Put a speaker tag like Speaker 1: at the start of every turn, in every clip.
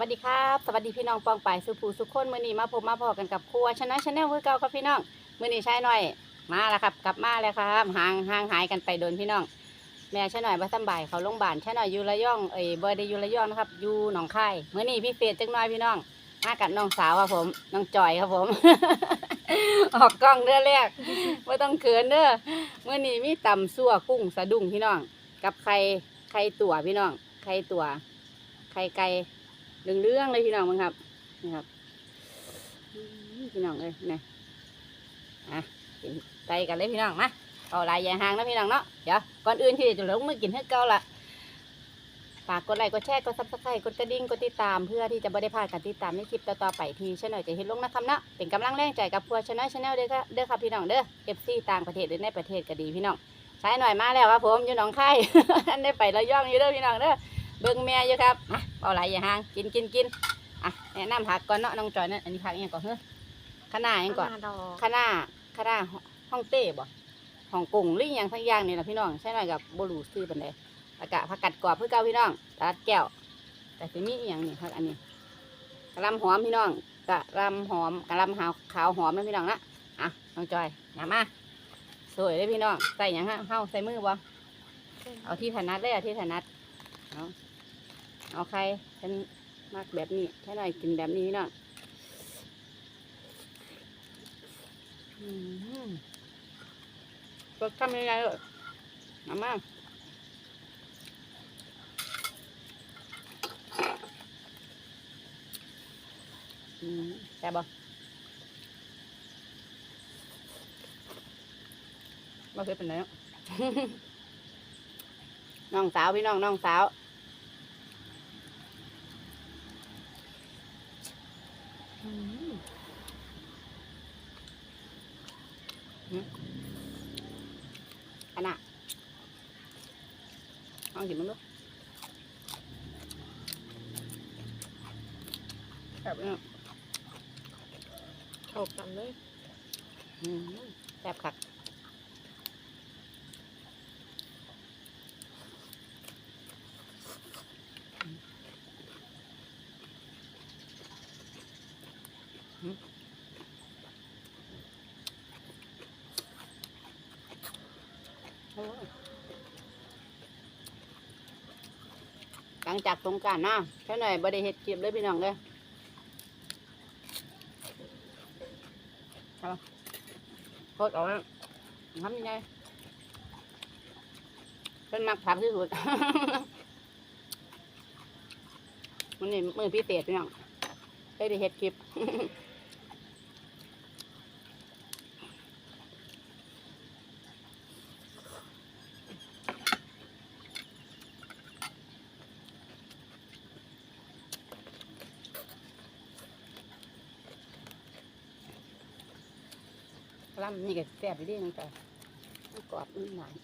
Speaker 1: วัสดีครับสวัสดีพี่น้องปองป่ายสุภูสุขคนมือนี้มาพบมาพอกันกับครัวชนะชาแนลคือเก่าครับพี่น้องมือนี้ใช้หน่อยมาแล้วครับ กลับมาแล้วครับห่างห่างหายกันไปโดนพี่น้อง แม่ใช้หน่อยบ่สำบายเขาโรงพยาบาลใช้หน่อยอยู่ระยองเอ้ยบ่ได้อยู่ระยองนะครับอยู่หนองคายมือนี้พิเศษจังน้อยพี่น้องมากับน้องสาวครับผมน้องจอยครับผม ออกกล้องเด้อแรกไม่ต้องเขินเด้อมือนี้มีตำซั่วกุ้งสะดุ้งพี่น้อง กับไข่ไข่ตัวพี่น้องไข่ตัวไข่ไก่ เรื่องเรื่องเลยพี่น้องมั้งครับนี่ครับพี่น้องเลยนี่อะกินไก่กันเลยพี่น้องมาเอาลายยายหางนะพี่น้องเนาะเดี๋ยวก่อนอื่นที่จะลงมือกินให้เก่าละฝากกดไลค์กดแชร์กดซับสไครต์กดกระดิ่งกดติดตามเพื่อที่จะไม่ได้พลาดการติดตามในคลิปต่อๆไปที่ช่หน่อยจะเห็นลงนะครับเนาะเป็นกำลังแรงใจกับพัวชนะชาแนลเด้อครับเด้อครับพี่น้องเด้อเอฟซีต่างประเทศหรือในประเทศก็ดีพี่น้องใช้หน่อยมาแล้วครับผมอยู่หนองคายท่านได้ไประย่องอยู่เด้อพี่น้องเด้อเบิ่งแม่อยู่ครับ เอาไหลอย่าห่างกินกินกินอะแนะนำผักก่อนเนาะน้องจอยนั่นอันนี้ผักอิหยังก่อนเฮ้อคะน้าอิหยังก่อน
Speaker 2: ดอก
Speaker 1: คะน้าคะน้าฮ่องเต้บ่ฮ่องกงหรืออหยังทั้งอย่างนี่แหละพี่น้องใช่หน่อยกับบรูซื้อปันใดอากาศผักกัดกรอบเพื่อเก่าพี่น้องตลาดแก้ว แต่สิมีอหย่างนี่ครับอันนี้กะหลำหอมพี่น้องกะหลำหอมกะหลำหาวขาวหอมนะพี่น้องนะอะน้องจอยอย่ามาสวยเลยพี่น้องใส่หยังฮะเฮาใส่มือบ่เอาที่ถนัดเลยเอาที่ถนัดเอา เอาใครฉันมากแบบนี้แค่หน่อยกินแบบนี้เนาะอืมรสชาติยังไงเลยน้ำมาอืมแซ่บบ่บ่เคยเป็นไรน้องสาวพี่น้องน้องสาวอืม อันน่ะลองกินมั้งลูกแบบนี้
Speaker 2: เข้ากันเลย
Speaker 1: อืมแซ่บคักโอ้ย หลังจากสงการนะแค่หน่อยบ่ได้เห็ดเก็บเลยพี่น้องเลยเอาโคตรออกแล้วทำยังไงเป็นมักผักที่สุดมันนี่มือพิเศษพี่น้องได้ได้เห็ดคลิป นี่ก็แซ่บดิน้องจ้ะกรอบมันหวาน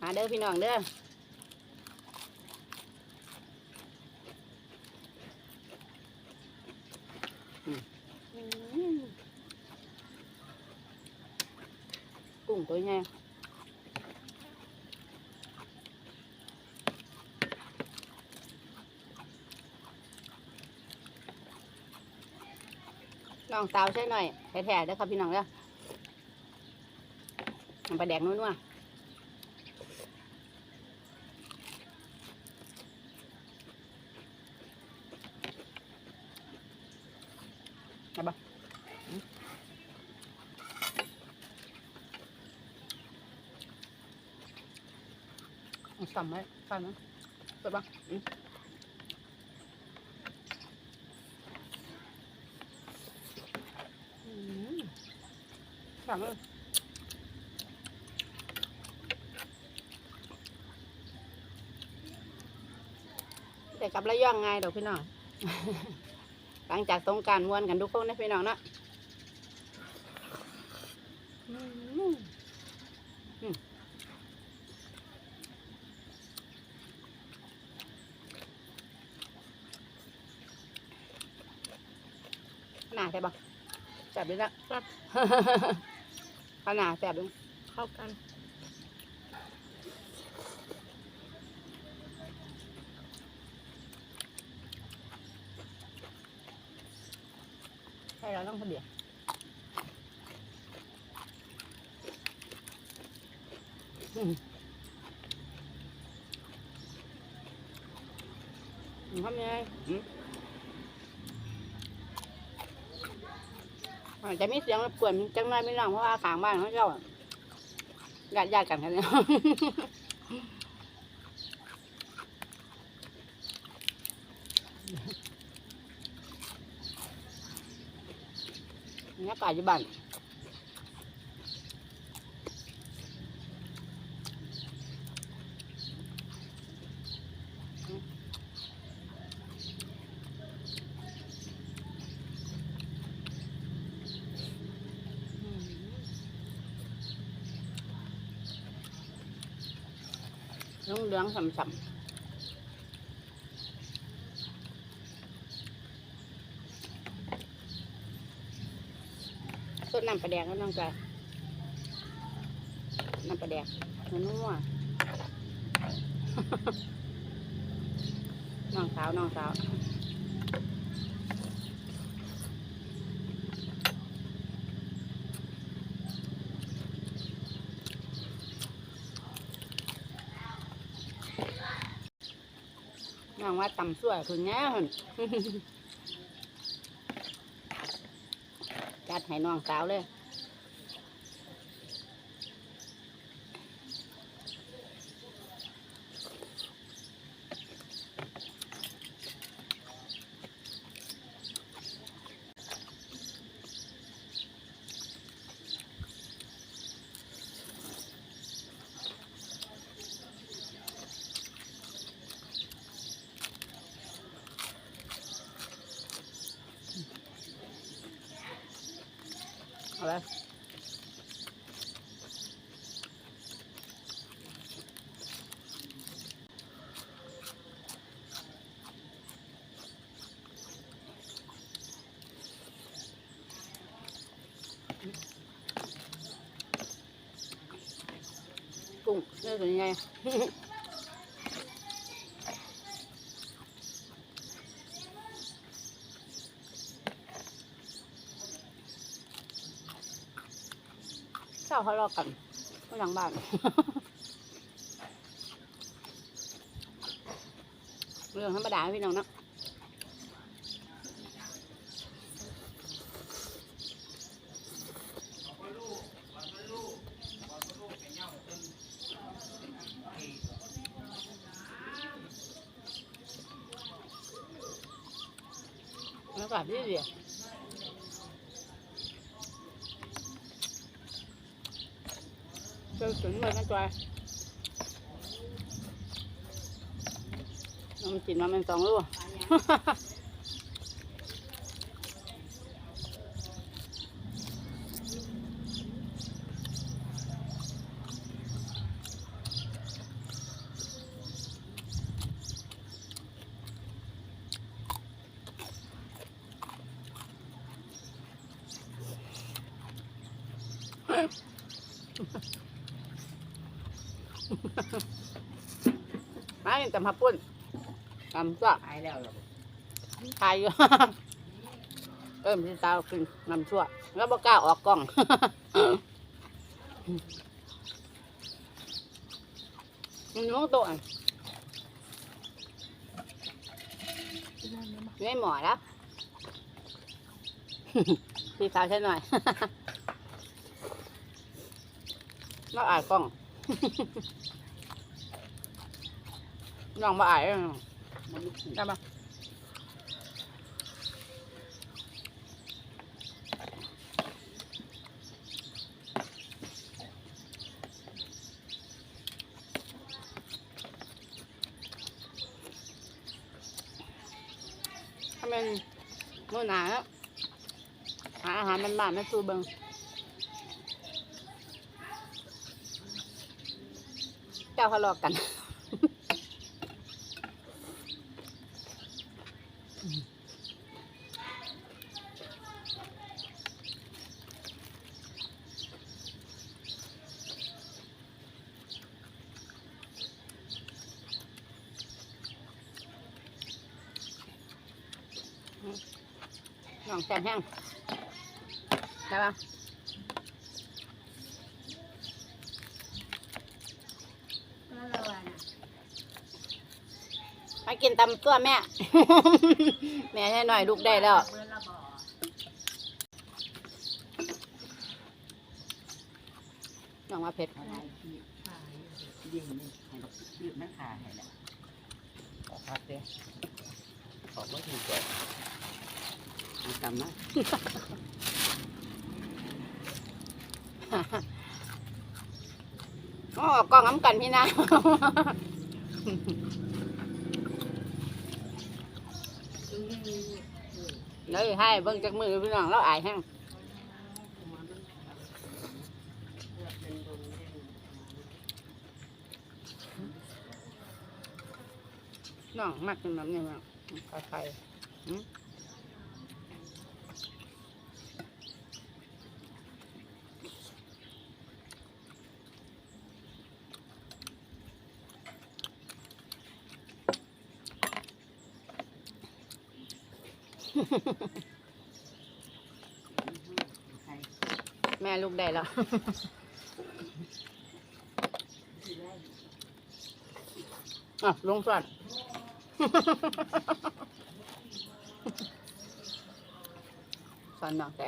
Speaker 1: มาเด้อพี่น้องเด้ออืมอืมกุ้งตัวใหญ่น้องสาวใช่หน่อยแท้ๆเด้อครับพี่น้องเด้อ ปลาแดกนัวๆเอาบ่อืมเอาสั่มไว้สั่มนะเปิดบ่อืมอืมสั่งเลย แต่กลับระย่องไงดอกพี่น้อง หลังจากสงกรารมวนกันทุกคนนะพี่น้องเนาะอืมอืมขนาดใช่ปะแสบเลยละ
Speaker 2: ครับ
Speaker 1: ขนาดแสบเลย
Speaker 2: เข้ากัน
Speaker 1: ช่เราต้องพอดีอืมอืมทำยังไงอืมอาจจะมีเสียงรบกวนจังไรไม่น้องเพราะว่าขางบ้านเขาเจ้าญาติญาติกันกันเนี่ย บรรยากาศอยู่บ้านเหลืองเหลืองๆฉ่ำๆ นน้ำปลาแดงก็น้องใจน้ำปลาแดงนัวน้องสาวน้องสาวน้องว่าตำสั่วคุณแง่หน จัดให้น้องสาวเลย อาละกุ้งนี่เป็นยัง ไงเจ้าเขารอกันหลังบ้านเรื่องธรรมดาพี่น้องเนาะแล้วก็ดีดี เจอถึงเลยนะจอยน้ำจินมาเป็นสองลูก มาเห็นแต่มาปุ้นตำก็
Speaker 2: หายแล้วเหรอ
Speaker 1: ทายอยู่ เอิ่มที่ตากินน้ำชั่ว แล้วบ่กล้าออกกล้อง มันมองตัวอันไม่หมอแล้วพี่สาวใช่หน่อยมาอ่า นกล้องน้องมาอ่าน
Speaker 2: มันไม่ถูก
Speaker 1: ได้ปะถ้าเป็นมื้อหนาแล้วหาอาหารบ้านๆมาสู่เบิง เจ้าเขาหลอกกันน้องน้องแซ่บแห้งใช่ปะ กินตำตัวแม่ แม่ให้หน่อยลูกได้แล้วน้องว่าเผ็ด
Speaker 2: อะไรที่ยิงนี่ให้บักยืดนักขาให้แหละขอพักเด้ขอบว่าถูกกว่ามาจำนะ
Speaker 1: อ๋อกล้องน้ำกันพี่นะ เลยให้เบิ้งจากมือพี่น้องเราอายแห้งน้องมากกินแบบนี้มั้งไข่ๆอื แม่ลูกได้แล้วอะลงส่วนสอนน้องแต่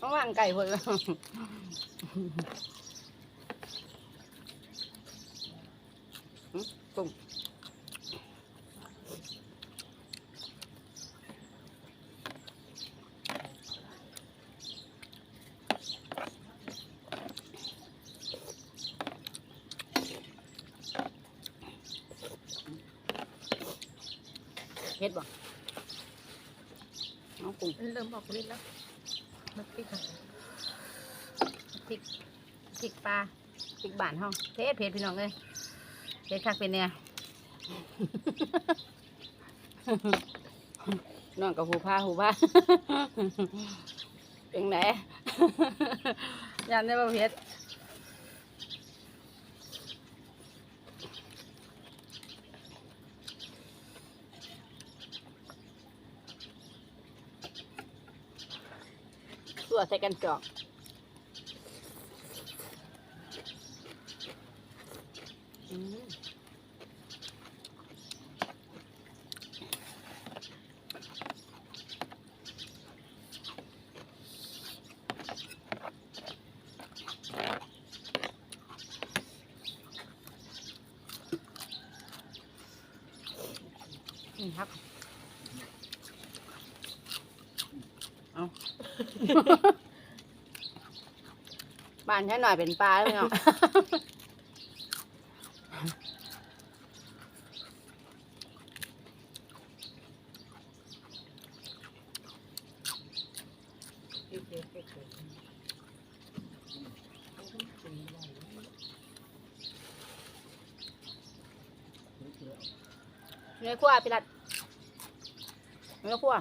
Speaker 1: ต้องวางไก่พอแล้วหึกุ้งเฮ็ดบ่เอากุ้ง
Speaker 3: เริ่มออกฤทธิ์แล้วมันติดกัน
Speaker 1: พริกพริกปลาพริกบ้านห้องเทสเผ็ดพี่น้องเลยเผ็ดคักเป็นเนี่ยน้องกับหูผ้าหูผ้าเป็นไหนยันได้บ่เผ็ด วใส่กันจอกอืมอืมครับ เอา บ้านฉันหน่อยเป็นปลาแล้วเนาะเนื้อคั่วพี่รัดเนื้อคั่ว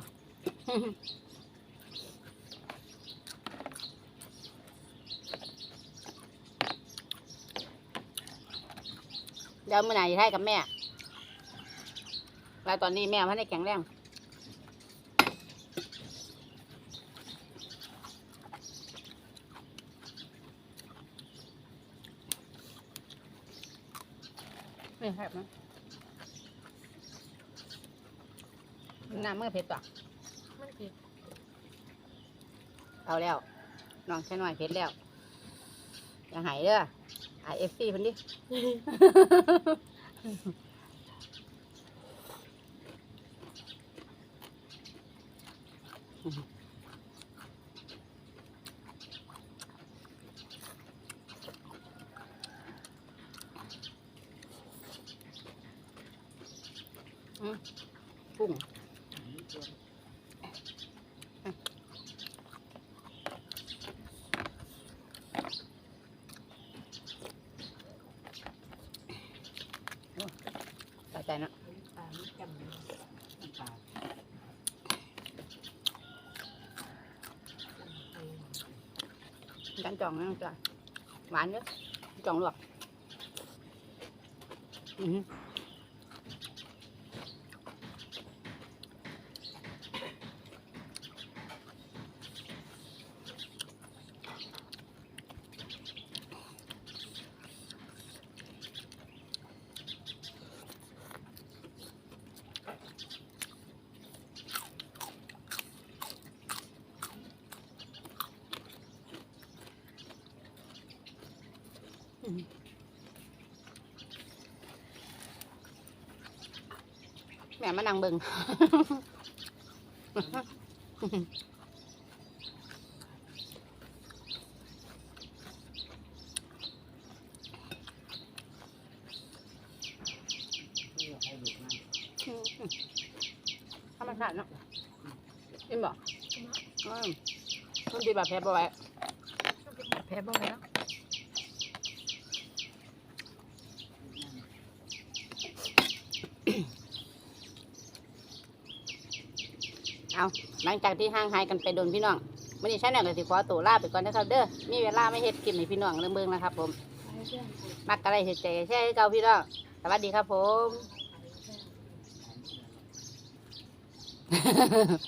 Speaker 1: เดี๋ยวมื่อไหร่จะให้กับแม่แล้วตอนนี้แม่พันได้แข็งแรงไม่แคบนะน้ำเมื่อเผ็ดต่อ
Speaker 3: มันติด
Speaker 1: เอาแล้วน้องใช้หน่อยเผ็ดแล้วอยังหายเด้อ ไอเอฟซีเพิ่นดิอืมกุ้งตาใจนะ
Speaker 3: ปลาไม่จำเลย
Speaker 2: ปลา
Speaker 1: กันจองนะจ้ะหวานเยอะจองลวกอือ แม่มานั่งเบิง
Speaker 2: เพื่อให้ลูกนั่น
Speaker 1: ธรรมชาติเนาะกินบ่อืมมันดีแบบแพ้บ่ไหว้
Speaker 3: ต้องเป็นแบบแพ้บ้างแล้ว
Speaker 1: เอาหลังจากที่ห่างหายกันไปโดนพี่น้องวันนี้ใช้แนวกับสิขอตัวลาไปก่อนนะครับเด้อมีเวลาไม่เฮ็ดคลิปให้พี่น้องเรื่องเบิ่งนะครับ ผมมักอะไรเห็ดใจแช่ให้เก่าพี่น้องสวัสดีครับผม